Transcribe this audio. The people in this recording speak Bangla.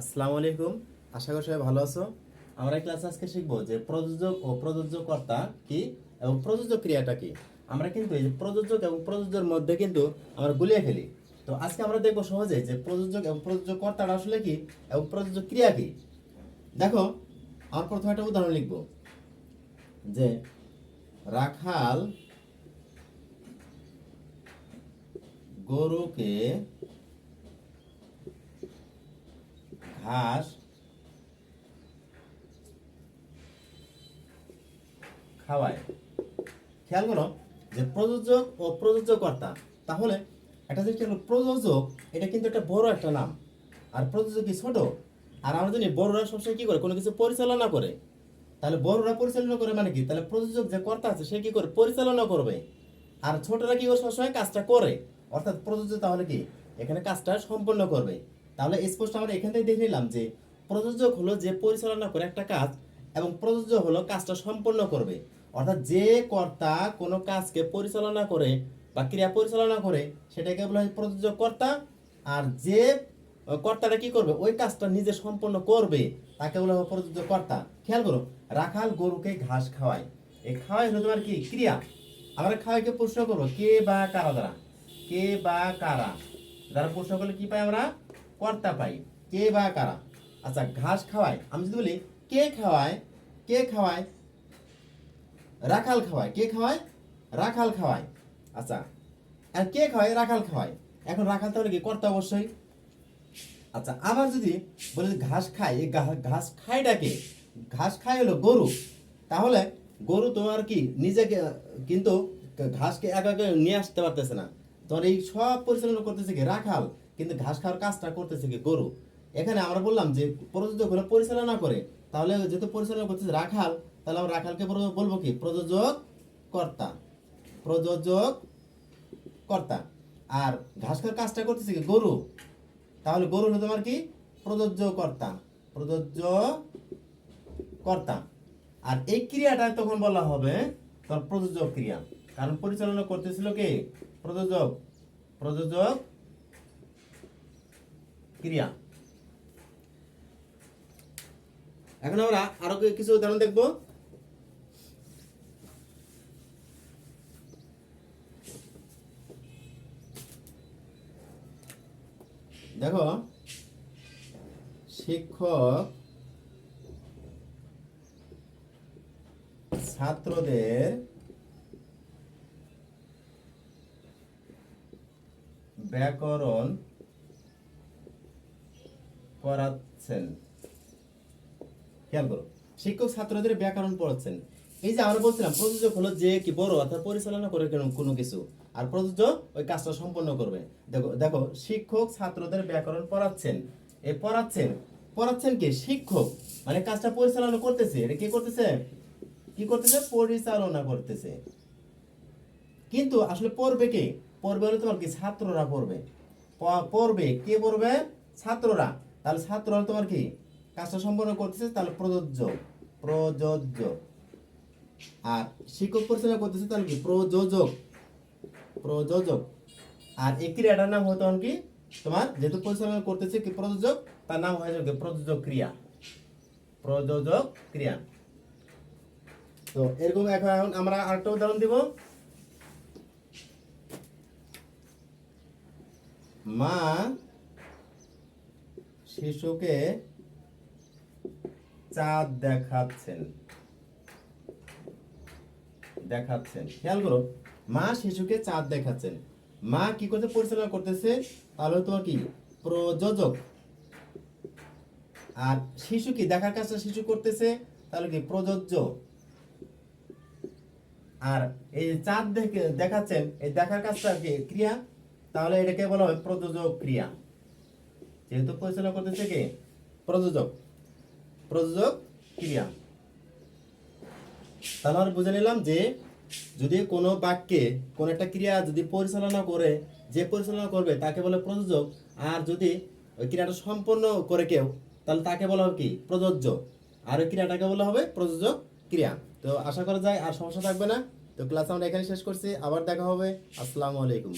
আসসালামু আলাইকুম। আশা করি সবাই ভালো আছো। আমরা ক্লাসে আজকে শিখব যে প্রযোজক ও প্রযোজ্যকর্তা কি এবং প্রযোজ্য ক্রিয়াটা কি। আমরা কিন্তু এই যে প্রযোজক এবং প্রযোজ্যের মধ্যে কিন্তু আমরা গুলিয়ে ফেলি। তো আজকে আমরা দেখব সহজে যে প্রযোজক এবং প্রযোজ্যকর্তাটা আসলে কি এবং প্রযোজ্য ক্রিয়া কি। দেখো আমার প্রথমে একটা উদাহরণ লিখব। যে রাখাল গরুকে ঘাস খাওয়ায়। খেয়াল করো যে প্রযোজক ও প্রযোজ্যকর্তা, তাহলে জিনিস হলো প্রযোজক, এটা কিন্তু একটা বড় একটা নাম। আর প্রযোজক কি ছোট? আর আমরা জানি বড়রা সবসময় কি করে? কোনো কিছু পরিচালনা করে। তাহলে বড়রা পরিচালনা করে মানে কি? তাহলে প্রযোজক যে কর্তা আছে, সে কি করে? পরিচালনা করবে। আর ছোটরা কি সবসময় কাজটা করে। অর্থাৎ প্রযোজ্য তাহলে কি? এখানে কাজটা সম্পন্ন করবে। তাহলে স্পষ্ট আমরা এখান থেকে দেখে নিলাম যে প্রযোজক হলো যে পরিচালনা করে একটা কাজ এবং প্রযোজ্য হলো কাজটা সম্পন্ন করবে। অর্থাৎ যে কর্তা কোনো কাজকে পরিচালনা করে বা ক্রিয়া পরিচালনা করে, সেটাকে বলা হয় প্রযোজক কর্তা। আর যে কর্তাটা কি করবে? ওই কাজটা নিজে সম্পন্ন করবে, তাকে বলা হয় প্রযোজ্য কর্তা। খেয়াল করো, রাখাল গরুকে ঘাস খাওয়ায়। এই খাওয়াই হলো তোমার কি? ক্রিয়া। আমরা খাওয়াইকে প্রশ্ন করব, কে বা কারা দ্বারা? কে বা কারা? যারা প্রশ্ন করলে কি পাই আমরা? কর্তা পাই, কে বা কারা? আচ্ছা ঘাস খাওয়ায়, আমি যদি বলি, কে খাওয়ায় কে খাওয়ায়? রাখাল খাওয়ায়, কে খাওয়ায়? রাখাল খাওয়ায়। আচ্ছা আর কে খাওয়ায়? রাখাল খাওয়ায়। এখন রাখাল তাহলে কি, কর্তা অবশ্যই? আচ্ছা আবার যদি বলে ঘাস খায়, এই ঘাস খায়টাকে, ঘাস খায় হলো গরু, তাহলে গরু তোমার কি নিজেকে, কিন্তু ঘাসকে একা নিয়ে আসতে পারতেছে না। তোমার এই সব পরিচালনা করতেছে কি, রাখাল। কিন্তু ঘাস খাওয়ার কাজটা করতেছে কি গরু? এখানে আমরা বললাম যে প্রযোজক হলো পরিচালনা করে, তাহলে যেহেতু পরিচালনা করতেছে রাখাল, তাহলে আমরা রাখালকে বলবো- কি? প্রযোজক কর্তা প্রযোজক কর্তা আর ঘাস খাওয়ার কাজটা করতেছে কি? গরু। তাহলে গরু হলো তোমার কি? প্রযোজ্য কর্তা প্রযোজ্য কর্তা আর এই ক্রিয়াটা তখন বলা হবে তোমার প্রযোজক ক্রিয়া। কারণ পরিচালনা করতেছিল কে? প্রযোজক। প্রযোজক ক্রিয়া। এখন আমরা আরও কিছু উদাহরণ দেখব? দেখো শিক্ষক ছাত্রদের ব্যাকরণ পড়াচ্ছেন। খেয়াল করো, শিক্ষক ছাত্রদের ব্যাকরণ পড়াচ্ছেন। এই যে আমরা বলছিলাম প্রযোজক হলো যে কি বড়, অর্থাৎ পরিচালনা করে কোনো কিছু। আর প্রযোজক ওই কাজটা সম্পন্ন করবে। দেখো দেখো, শিক্ষক ছাত্রদের ব্যাকরণ পড়াচ্ছেন। এই পড়াচ্ছেন। পড়াচ্ছেন কি? শিক্ষক। মানে কাজটা পরিচালনা করতেছে। এটা কি করতেছে? কি করতেছে? পরিচালনা করতেছে। কিন্তু আসলে পড়বে কে? পড়বে হলে তোমার কি? ছাত্ররা পড়বে। পড়বে। কে পড়বে? ছাত্ররা। তাহলে ছাত্ররা তোমার কি? কাজটা সম্পন্ন করতেছে, তাহলে প্রযোজ্য। প্রযোজ্য। আর শিক্ষক পরিচালনা করতেছে, তাহলে কি? প্রযোজক। প্রযোজক। আর এই ক্রিয়াটার নাম হতো কি? তোমার যেহেতু পরিচালনা করতেছে কি প্রযোজক, তার নাম হয়ে যাবে প্রযোজক ক্রিয়া। প্রযোজক ক্রিয়া। তো এরকম এখন আমরা আরেকটা উদাহরণ দিব। মা শিশুকে চাঁদ দেখাচ্ছেন। দেখাচ্ছেন। খেয়াল করো, মা শিশুকে চাঁদ দেখাচ্ছেন। মা কি করতে পরিচালনা করতেছে। তাহলে তোমার কি? প্রযোজক। আর শিশু কি? দেখার কাজটা শিশু করতেছে। তাহলে কি? প্রযোজ্য। আর এই চাঁদ দেখে দেখাচ্ছেন, এই দেখার কাজটা কি? ক্রিয়া? তাহলে এটাকে বলা হয় প্রযোজক ক্রিয়া। যেহেতু পরিচালনা করতেছে কি? প্রযোজক। প্রযোজক ক্রিয়া। তাহলে আমরা বুঝে নিলাম যে যদি কোনো বাক্যে কোনো একটা ক্রিয়া যদি পরিচালনা করে, যে পরিচালনা করবে তাকে বলে প্রযোজক, আর যদি ওই ক্রিয়াটা সম্পন্ন করে কেউ, তাহলে তাকে বলা হবে কি? প্রযোজ্য। আর ওই ক্রিয়াটাকে বলা হবে প্রযোজক ক্রিয়া। তো আশা করা যায় আর সমস্যা থাকবে না। তো ক্লাস আমরা এখানে শেষ করছি। আবার দেখা হবে। আসসালামু আলাইকুম।